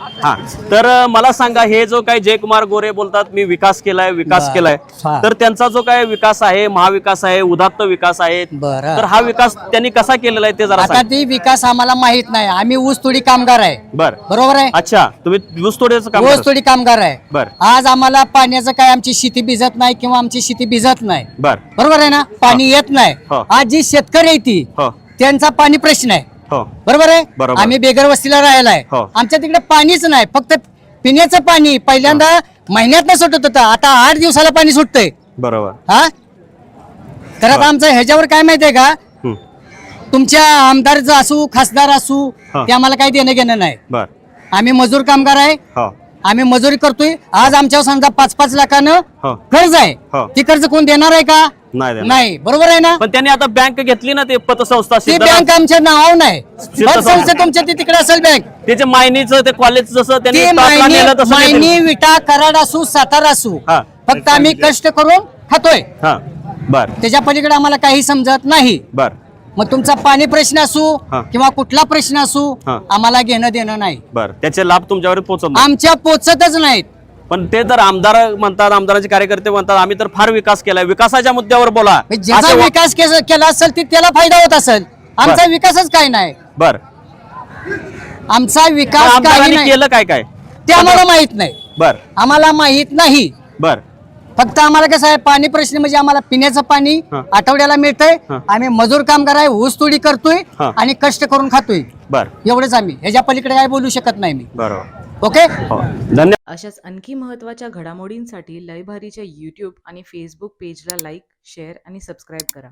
हा. तर मला सांगा हे जो काही जयकुमार गोरे बोलतात मी विकास केलाय विकास. केलाय. तर त्यांचा जो काय विकास आहे महाविकास आहे उदात्त विकास आहे बरं. तर हा विकास त्यांनी कसा केलेला आहे ते जरा आता ती विकास आम्हाला माहीत नाही. आम्ही ऊस तोडी कामगार आहे. बर. बरोबर आहे? अच्छा. तुम्ही ऊसतोडीचं काम ऊस? तोडी कामगार आहे. बर. आज आम्हाला पाण्याचं काय आमची शेती भिजत नाही किंवा आमची शेती भिजत नाही. बर. बरोबर आहे ना? पाणी येत नाही. हो. आज जी शेतकरी आहे ती हो. त्यांचा पाणी प्रश्न आहे. हो. बरोबर आहे? बरोबर. आम्ही बेगर वस्तीला राहायला आहे हो. आमच्या तिकडे पाणीच नाही फक्त पिण्याचं पाणी. पहिल्यांदा महिन्यात सुटत होतं आता आठ दिवसाला पाणी सुटतंय. बरोबर. हा? तर आता आमचं ह्याच्यावर काय माहितीये का. तुमच्या आमदार असू खासदार असू हा. ते आम्हाला काही देणं घेणं नाही. बर. आम्ही मजूर कामगार आहे. हो. आम्ही मजुरी करतोय. आज आमच्यावर समजा पाच पाच लाखानं हो. कर्ज आहे. हो. ती कर्ज कोण देणार आहे का? नाही देणार. नाही. बरोबर आहे ना? पण त्यांनी आता बँक घेतली ना ते पतसंस्था ती. बँक आमच्या नावावर नाही. सिद्धनाथ. संस्था तुमच्या ती तिकडे असेल बँक त्याचे मायनीचं ते कॉलेज जसं त्यांनी ती मायनी नेलं तसं नाही मायनी त्यांनी. विटा कराड असू सातारा असू हा. फक्त आम्ही कष्ट करून खातोय. हा. बर. त्याच्या पलीकडे आम्हाला काही समजत नाही. बर. मग तुमचा पाणी प्रश्न असू हा. किंवा कुठला प्रश्न असू हा. आम्हाला घेणं देणं नाही. बर. त्याचे लाभ तुमच्यावर पोहोचत नाही. आमच्या पोचतच नाहीत. पण ते तर आमदार म्हणतात आमदाराचे कार्यकर्ते म्हणतात आम्ही तर फार विकास केलाय. विकासाच्या मुद्द्यावर बोला. म्हणजे ज्याचा असे वा- विकास केस- केला असेल ती त्याला फायदा होत असेल. आमचा बरं. विकासच काय नाही. बर. आमचा विकास काही आमदारांनी नाही. केलं काय काय? ते आम्हाला माहीत नाही. बर. आम्हाला माहीत नाही. बर. फक्त आम्हाला कसं आहे पाणी प्रश्न म्हणजे आम्हाला पिण्याचं पाणी हा. आठवड्याला मिळतंय. हा. आम्ही मजूर कामगार आहे ऊस तोडी करतोय हा. आणि कष्ट करून खातोय. बर. एवढंच आम्ही. ह्याच्या पलीकडे काय बोलू शकत नाही मी. बरोबर. ओके? हो. धन्यवाद अशाच आणखी महत्त्वाच्या घडामोडींसाठी लयभारीच्या यूट्यूब आणि फेसबुक पेजला लाईक शेअर आणि सबस्क्राईब करा.